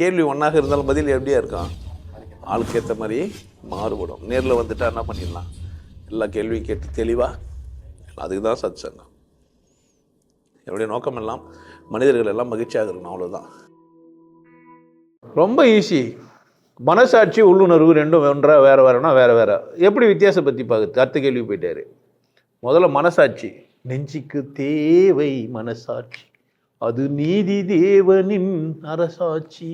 கேள்வி ஒன்றாக இருந்தாலும் பதில் எப்படியா இருக்கும்? ஆளுக்கு ஏற்ற மாதிரி மாறுபடும். நேரில் வந்துட்டா என்ன பண்ணிடலாம்? எல்லா கேள்வியும் கேட்டு தெளிவாக அதுக்கு தான் சத் சங்கம் என்னுடைய நோக்கம் எல்லாம் மனிதர்கள் எல்லாம் மகிழ்ச்சியாக இருக்கணும் அவ்வளோதான் ரொம்ப ஈஸி மனசாட்சி உள்ளுணர்வு ரெண்டும் ஒன்றா வேறு வேறுனா வேறு வேறு. எப்படி வித்தியாசம் பற்றி பார்க்குறது அடுத்த கேள்வி போயிட்டாரு. முதல்ல மனசாட்சி. நெஞ்சுக்கு தேவை மனசாட்சி. அது நீதி தேவனின் அரசாட்சி.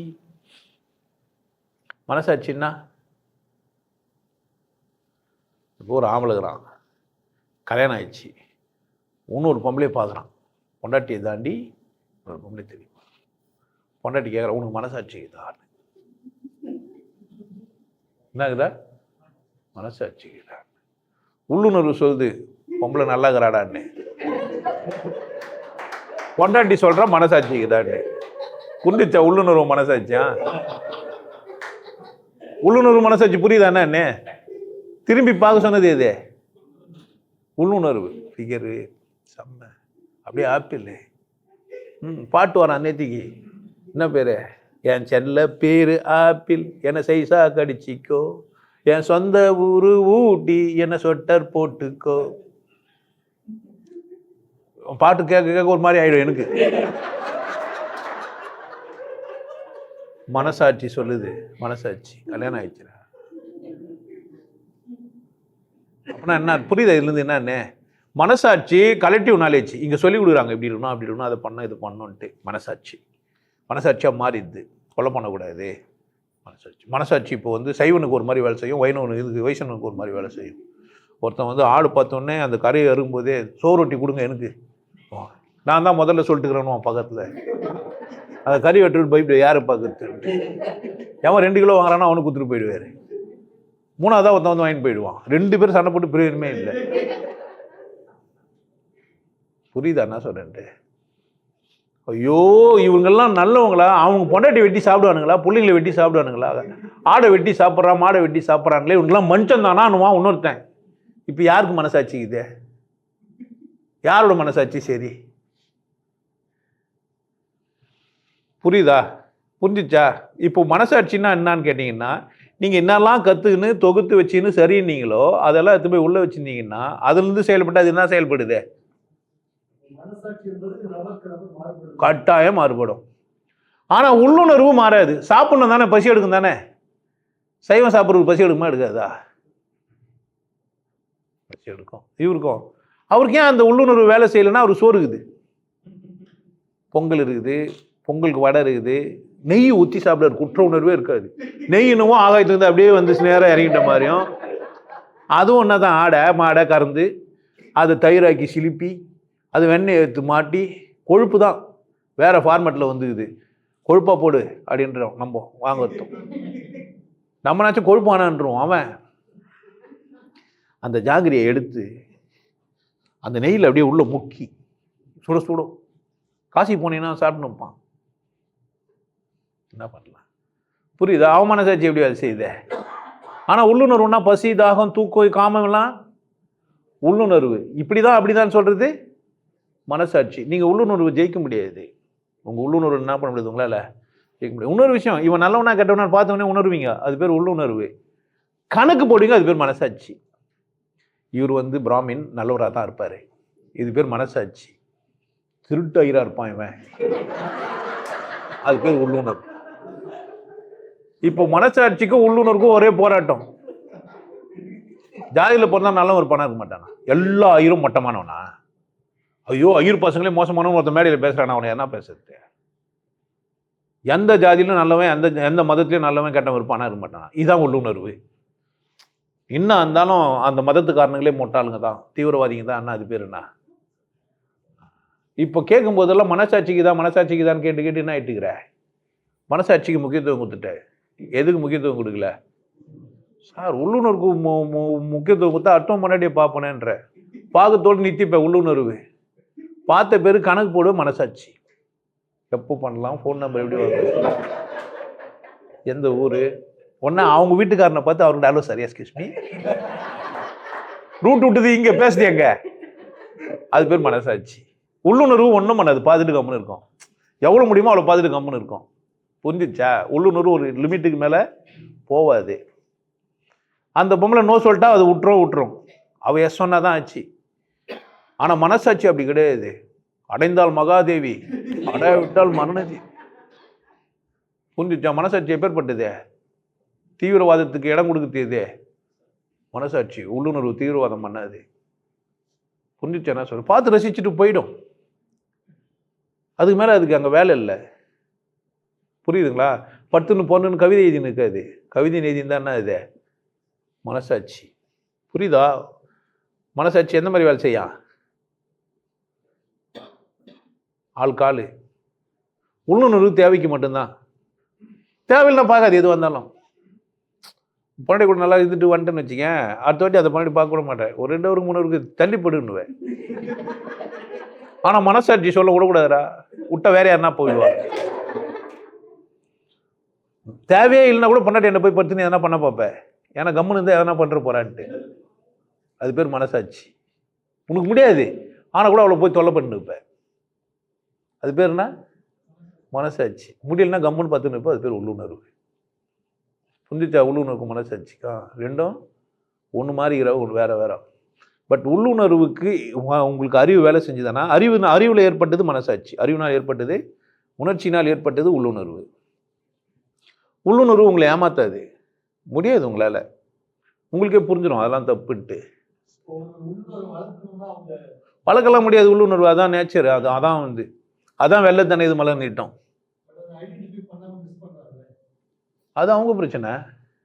மனசாட்சின்னா? இப்போ ஒரு ஆம்பளைக்கிறான் கல்யாணம் ஆயிடுச்சு. இன்னொரு பொம்பளையை பார்க்குறான். பொண்டாட்டியை தாண்டி ஒரு பொம்பளை தெரியும். பொண்டாட்டி கேட்குற உனக்கு மனசாட்சி தான் என்னங்குதா? மனசாட்சி தான் உள்ளுணர்வு சொல்லுது. பொம்பளை நல்லா இருக்கிறாடான்னு பொண்டாட்டி சொல்கிறா மனசாட்சிக்குதான்னு குண்டிச்சா உள்ளுணர்வு மனசாட்சியா? உள்ளுணர்வு மனசாட்சி புரியுதாண்ணா என்ன? திரும்பி பார்க்க சொன்னது எது? உள்ளுணர்வு. ஃபிகரு செம்ம. அப்படியே ஆப்பிள். ம் பாட்டு வரான் நேத்திக்கு. என்ன பேர்? என் செல்ல பேர் ஆப்பிள். என்னை சைஸாக கடிச்சிக்கோ. என் சொந்த ஊரு ஊட்டி. என்னை சொட்டர் போட்டுக்கோ. பாட்டு கேட்க கேட்க ஒரு மாதிரி ஆயிடும் எனக்கு. மனசாட்சி சொல்லுது மனசாட்சி. கல்யாணம் ஆயிடுச்சுனா அப்படின்னா என்ன புரியுது இதுலேருந்து என்னன்னு? மனசாட்சி கலெக்டிவ் நாலேஜ் இங்கே சொல்லி கொடுக்குறாங்க இப்படி இருக்கணும் அப்படி இருக்கணும் அதை பண்ண இது பண்ணோன்ட்டு மனசாட்சி. மனசாட்சியாக மாறிடுது. கொலை பண்ணக்கூடாது. மனசாட்சி. மனசாட்சி இப்போ வந்து சைவனுக்கு ஒரு மாதிரி வேலை செய்யும் வைணவனுக்கு இதுக்கு வைஷ்ணவனுக்கு ஒரு மாதிரி வேலை செய்யும். ஒருத்தன் வந்து ஆடு பார்த்தோன்னே அந்த கரையை அருகும்போதே சோறு ரொட்டி கொடுங்க எனக்கு. நான் தான் முதல்ல சொல்லிட்டுக்கிறேன் பக்கத்தில். அதை கறி வெட்டுட்டு போயிட்டு யாரை பார்க்கறது எவன் ரெண்டு கிலோ வாங்குறானோ அவனுக்கு கொடுத்துட்டு போயிடுவார். மூணாவதாக ஒருத்தன் வந்து வாங்கிட்டு போயிடுவான். ரெண்டு பேரும் சண்டை போட்டு பிரயோஜனமே இல்லை. புரியுதா என்ன சொல்கிறேன்ட்டு ஐயோ இவங்கெல்லாம் நல்லவங்களா? அவங்க பொண்டாட்டி வெட்டி சாப்பிடுவானுங்களா? பிள்ளைங்களை வெட்டி சாப்பிடுவானுங்களா? ஆடை வெட்டி சாப்பிட்றான் மாடை வெட்டி சாப்பிட்றாங்களே இவங்கெல்லாம் மனுஷன் தானான்னுவான் இன்னொருத்தன். இப்போ யாருக்கு மனசாட்சி யாரோட மனசாட்சி சரி? புரியுதா? புரிஞ்சிச்சா? இப்போ மனசாட்சின்னா என்னன்னு கேட்டிங்கன்னா நீங்கள் என்னெல்லாம் கற்றுக்கின்னு தொகுத்து வச்சுன்னு சரின்னீங்களோ அதெல்லாம் எடுத்து போய் உள்ளே வச்சுருந்தீங்கன்னா அதுலேருந்து செயல்பட்டு அது என்ன செயல்படுது? கட்டாயம் மாறுபடும். ஆனால் உள்ளுணர்வு மாறாது. சாப்பிடணும் தானே பசி எடுக்கும் தானே? சைவம் சாப்பிட்றதுக்கு பசி எடுக்குமா எடுக்காதா? பசி எடுக்கும். இவருக்கும். அவருக்கு ஏன் அந்த உள்ளுணர்வு வேலை செய்யலைன்னா அவர் சோறு இருக்குது. பொங்கல் இருக்குது பொங்கலுக்கு வடை இருக்குது நெய் ஊற்றி சாப்பிட்ற குற்ற உணர்வே இருக்காது. நெய் இன்னமும் ஆகாயத்துலேருந்து அப்படியே வந்து நேரம் இறங்கிட்ட மாதிரியும். அதுவும் ஒன்றா தான் ஆடை மாடை கறந்து அதை தயிராக்கி சிலுப்பி அது வெண்ணெய் எடுத்து மாட்டி கொழுப்பு தான் வேறு ஃபார்மேட்டில் வந்துக்குது. கொழுப்பாக போடு அப்படின்றோம் நம்ம வாங்கறதும். நம்மனாச்சும் கொழுப்பு வேணான்றோம் அவன். அந்த ஜாங்கிரியை எடுத்து அந்த நெய்யில் அப்படியே உள்ளே முக்கி சுட சுடும் காசி போனீங்கன்னா சாப்பிடணும்ப்பான் என்ன பண்ணலாம்? புரியுதா? அவமானசாட்சி எப்படி வேலை செய்யுது. ஆனால் உள்ளுணர்வுனா பசி தாகம் தூக்கம் காமம்லாம் உள்ளுணர்வு. இப்படி தான் அப்படி தான் சொல்கிறது மனசாட்சி. நீங்கள் உள்ளுணர்வு ஜெயிக்க முடியாது. உங்கள் உள்ளுணர்வு என்ன பண்ண முடியாது உங்களால்? ஜெயிக்க முடியாது. இன்னொரு விஷயம் இவன் நல்லவனா கெட்டவனா பார்த்தவொடனே உணர்வீங்க. அது பேர் உள்ளுணர்வு. கணக்கு போடுவீங்க அது பேர் மனசாட்சி. இவர் வந்து பிராமின் நல்லவராக தான் இருப்பார். இது பேர் மனசாட்சி. திருட்டு ஐயரா இருப்பான் இவன். அது பேர் உள்ளுணர் இப்போ மனசாட்சிக்கும் உள்ளுணருக்கும் ஒரே போராட்டம். ஜாதியில் பிறந்தா நல்லவன் ஒரு பணம் இருக்க மாட்டானா? எல்லா ஐயரும் மட்டமானவனா? ஐயோ ஐயர் பசங்களே மோசமானவன் ஒருத்த மேடையில் பேசுகிறான் அவனை என்ன பேசுறது? எந்த ஜாதியிலும் நல்லவன் எந்த எந்த மதத்துலேயும் நல்லவன் கெட்டவன் இருப்பானா இருக்க மாட்டானா? இதுதான் உள்ளுணர்வு. இன்னும் இருந்தாலும் அந்த மதத்துக்காரனுங்களே மொட்டாளுங்க தான். தீவிரவாதிங்க தான். அண்ணா அது பேர் என்ன? இப்போ கேட்கும் போதெல்லாம் மனசாட்சிக்கு தான் மனசாட்சிக்கு தான் கேட்டு கேட்டு என்ன ஆயிட்டுக்கிற மனசாட்சிக்கு முக்கியத்துவம் கொடுத்துட்டேன் எதுக்கு முக்கியத்துவம் கொடுக்கல? சார் உள்ளுணர்வுக்கு மு மு- முக்கியத்துவம் கொடுத்தா அட்டம் முன்னாடியே பார்ப்பனேன்ற. பாகத்தோடு நித்திப்பேன் உள்ளுணர்வு. பார்த்த பேர் கணக்கு போடு மனசாட்சி. எப்போ பண்ணலாம்? ஃபோன் நம்பர் எப்படி வாங்க எந்த ஊர்? ஒன்றா அவங்க வீட்டுக்காரனை பார்த்து அவரோட அளவு சார் எஸ்கியூஸ் மீ ரூட் விட்டுது இங்கே பேசுது எங்க? அது பேர் மனசாட்சி. உள்ளுணர்வு ஒன்றும் பண்ணாது பார்த்துட்டு கம்முன்னு இருக்கும். எவ்வளோ முடியுமோ அவ்வளோ பார்த்துட்டு கம்முன்னு இருக்கும். புரிஞ்சிச்சா? உள்ளுணர்வு ஒரு லிமிட்டுக்கு மேலே போவாது. அந்த பொம்பளை நோ சொல்லிட்டா அது விட்டுரும் விட்டுரும் அவள் எஸ் சொன்னா தான் ஆச்சு. ஆனால் மனசாட்சி அப்படி கிடையாது. அடைந்தால் மகாதேவி அடைய விட்டால் மரணதி புரிஞ்சிச்சா? மனசாட்சி எப்பேற்பட்டதே? தீவிரவாதத்துக்கு இடம் கொடுக்குறது மனசாட்சி உள்ளுணர்வு தீவிரவாதம் பண்ணாது. புரிஞ்சிச்சா சொல்லு பார்த்து ரசிச்சுட்டு போயிடும். அதுக்கு மேலே அதுக்கு அங்கே வேலை இல்லை. புரியுதுங்களா? பத்துன்னு பொண்ணுன்னு கவிதை எழுதின்னு இருக்காது. கவிதை எழுதின்னு என்ன இது? மனசாட்சி. புரியுதா? மனசாட்சி எந்த மாதிரி வேலை செய்யா ஆள் காலு. உள்ளுணர்வு தேவைக்கு மட்டும்தான். தேவையில்லைனா பார்க்காது எது வந்தாலும். பன்னெண்டு கூட நல்லா இருந்துட்டு வந்துட்டேன்னு வச்சுங்க அடுத்த வாட்டி அதை பன்னெண்டு பார்க்க கூட மாட்டேன் ஒரு ரெண்டு ஒரு மூணு இருக்கு தள்ளிப்படுன்னுவேன் ஆனால் மனசாட்சி சொல்ல விடக்கூடாதுரா விட்டா வேற யாருன்னா போயிடுவா. தேவையே இல்லைன்னா கூட பொண்டாட்டி என்ன போய் படுத்துன்னு நீ எதனா பண்ண பார்ப்பேன் ஏன்னா கம்முன்னு இருந்தால் எதனா பண்ணுற போறான்ட்டு. அது பேர் மனசாட்சி. உனக்கு முடியாது. ஆனால் கூட அவளை போய் தொல்லை பண்ணி அது பேர் என்ன? மனசாட்சி. முடியலன்னா கம்முன்னு பார்த்துன்னு இருப்போம் அது பேர் உள்ளுணர்வு. புரிஞ்சிச்சா உள்ளுணர்வுக்கு மனசாட்சிக்கா ரெண்டும் ஒன்று மாறிக்கிற ஒன்று வேறு வேற. பட் உள்ளுணர்வுக்கு உங்களுக்கு அறிவு வேலை செஞ்சுதானா அறிவு அறிவில் ஏற்பட்டது மனசாட்சி. அறிவினால் ஏற்பட்டது உணர்ச்சியினால் ஏற்பட்டது உள்ளுணர்வு. உள்ளுணர்வு உங்களை ஏமாத்தாது. முடியாது உங்களால். உங்களுக்கே புரிஞ்சிடும் அதெல்லாம் தப்புன்ட்டு. வளர்க்கலாம் முடியாது உள்ளுணர்வு. அதான் நேச்சர் அது அதான் வந்து அதான் வெள்ளத்தனை இது மலர் நீட்டம். அது அவங்க பிரச்சனை.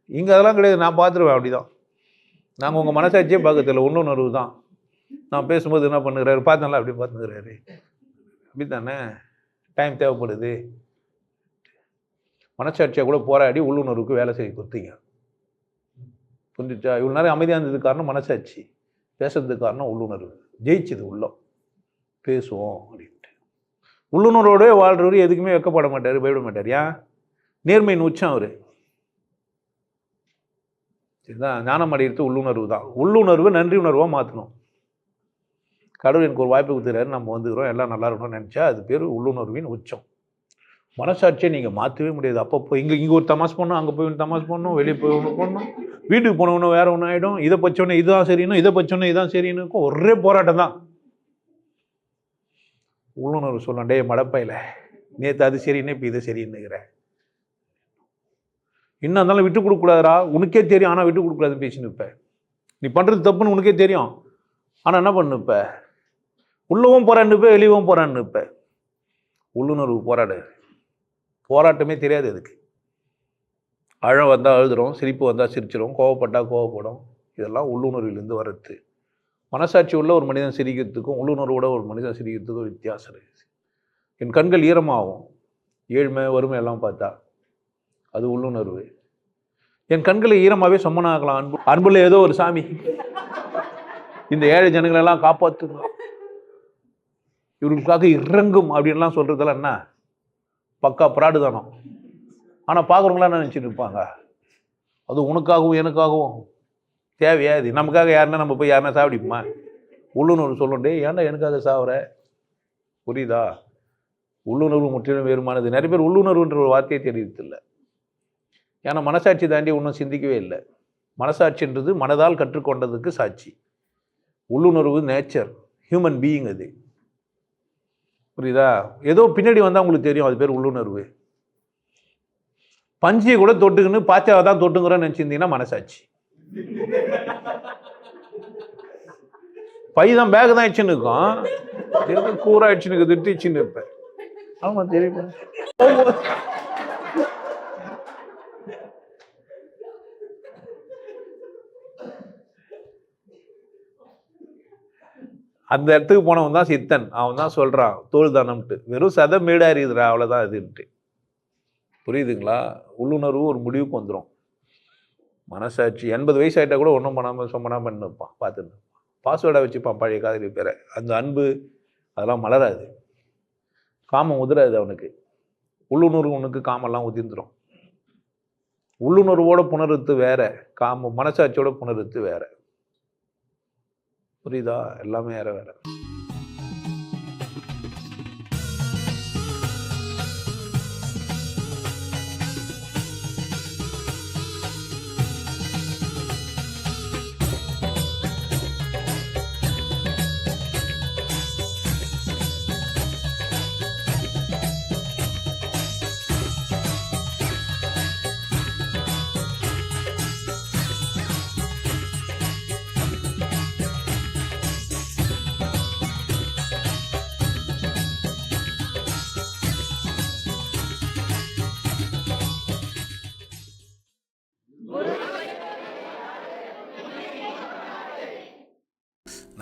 இங்கே அதெல்லாம் கிடையாது. நான் பார்த்துருவேன் அப்படிதான். நாங்கள் உங்கள் மனசாட்சியே பார்க்கறதில்ல உண்ணுணர்வு தான். நான் பேசும்போது என்ன பண்ணுகிறாரு? பார்த்தேன்ல அப்படி பார்த்துக்கிறாரு. அப்படி தானே டைம் தேவைப்படுது. மனசாட்சியாக கூட போராடி உள்ளுணர்வுக்கு வேலை செய்ய கொடுத்தீங்க. புரிஞ்சுச்சா? இவ்வளோ நேரம் அமைதியாக இருந்ததுக்கு காரணம் மனசாட்சி. பேசுறதுக்கு காரணம் உள்ளுணர்வு. ஜெயிச்சுது உள்ளம். பேசுவோம் அப்படின்ட்டு. உள்ளுணர்வோடவே வாழ்கிறவர் எதுக்குமே வெக்கப்பட மாட்டார் பயப்பட மாட்டார். ஏன்? நேர்மையின் உச்சம் அவர்? இதுதான் ஞானம் அடையிறது உள்ளுணர்வு தான். உள்ளுணர்வு நன்றி உணர்வாக மாற்றணும் கடவுள் எனக்கு ஒரு வாய்ப்பு கொடுத்துறாரு நம்ம வந்துக்கிறோம் எல்லாம் நல்லா இருக்கணும்னு நினச்சா அது பேர் உள்ளுணர்வின் உச்சம். மனசாட்சியை நீங்கள் மாற்றவே முடியாது. அப்பப்போ இங்கே இங்கே ஒரு தமாஸ் பண்ணணும் அங்கே போய் ஒன்று தமாஸ் பண்ணணும் வெளியே போய் ஒன்று பண்ணணும் வீட்டுக்கு போனவொன்னே வேறு ஒன்று ஆகிடும் இதை பச்சோன்னே இதுதான் சரின்னு இதை பச்சோன்னே இதான் சரின்னு ஒரே போராட்டம் தான். உள்ளுணர்வு சொல்லணும் டேய் மடப்பையில் நேற்று அது சரின்னு இப்போ இதை சரின்னுக்கிறேன் இன்னும் இருந்தாலும் விட்டு கொடுக்கக்கூடாதுடா. உனக்கே தெரியும் ஆனால் விட்டு கொடுக்கூடாதுன்னு பேசின்னு நீ பண்ணுறது தப்புன்னு உனக்கே தெரியும். ஆனால் என்ன பண்ணுப்ப உள்ளவும் போரான்னு வெளியவும் போரான்னு இருப்ப. உள்ளுணர்வு போராடு. போராட்டமே தெரியாது அதுக்கு. அழம் வந்தால் அழுதுறோம் சிரிப்பு வந்தால் சிரிச்சிடும் கோவப்பட்டால் கோவப்படும். இதெல்லாம் உள்ளுணர்விலேருந்து வர்றது. மனசாட்சி உள்ள ஒரு மனிதன் சிரிக்கிறதுக்கும் உள்ளுணர்வோட ஒரு மனிதன் சிரிக்கிறதுக்கும் வித்தியாசம் இருக்குது என் கண்கள் ஈரமாகும். ஏழ்மை வறுமை எல்லாம் பார்த்தா. அது உள்ளுணர்வு. என் கண்களை ஈரமாகவே சொம்மனாகலாம் அன்பு. அன்புல ஏதோ ஒரு சாமி. இந்த ஏழை ஜனங்களெல்லாம் காப்பாற்றுங்க இவர்களுக்காக இறங்கும் அப்படின்லாம் சொல்கிறதெல்லாம் என்ன? பக்கா பிராடுதானம் ஆனால் பார்க்குறவங்களாம் என்ன நினச்சிட்டு இருப்பாங்க? அது உனக்காகவும் எனக்காகவும் தேவையா இது? நமக்காக யாருன்னா நம்ம போய் யாருன்னா சாப்பிடிப்போமா? உள்ளுணர்வு சொல்லணும். ஏன்டா எனக்காக சாவுற? புரியுதா? உள்ளுணர்வு முற்றிலும் வேறுமானது. நிறைய பேர் உள்ளுணர்வுன்ற ஒரு வார்த்தையை தெரிவித்தில்லை ஏன்னா மனசாட்சி தாண்டி ஒன்றும் சிந்திக்கவே இல்லை. மனசாட்சின்றது மனதால் கற்றுக்கொண்டதுக்கு சாட்சி. உள்ளுணர்வு நேச்சர் ஹியூமன் பீயிங் அது. புரியுதா? ஏதோ பின்னாடி வந்தால் உங்களுக்கு தெரியும் அது பேர் உள்ளுணர்வு. பஞ்சியை கூட தொட்டுக்குன்னு பாச்சாவை தான் தொட்டுங்கிறோன்னு நினச்சிருந்தீங்கன்னா மனசாட்சி. பை தான் பேக் தான் ஆயிடுச்சுன்னு இருக்கும். எதுக்கு கூற ஆயிடுச்சுன்னு இருக்குது திட்டிச்சுன்னு இருப்பேன். ஆமாம் தெரியும்? அந்த இடத்துக்கு போனவன் தான் சித்தன். அவன் தான் சொல்கிறான் தோல் தானம்ட்டு. வெறும் சத மேடா அவ்வளோதான் இதுன்ட்டு. புரியுதுங்களா? உள்ளுணர்வு ஒரு முடிவுக்கு வந்துடும் மனசாட்சி எண்பது வயசு ஆகிட்டா கூட ஒன்றும் பண்ணாமல் சொம்பனாமல் பண்ணி பார்த்துன்னு பாஸ்வேர்டை வச்சுப்பான் பழைய காதலி பேரை. அந்த அன்பு அதெல்லாம் மலராது. காமம் உதிராது அவனுக்கு. உள்ளுணர்வு உனக்கு காமெல்லாம் உதிர்ந்துடும் உள்ளுணர்வோட புணர்த்து வேற காம மனசாட்சியோட புணர்த்து வேற. புரியுதா? எல்லாமே வேற வேற.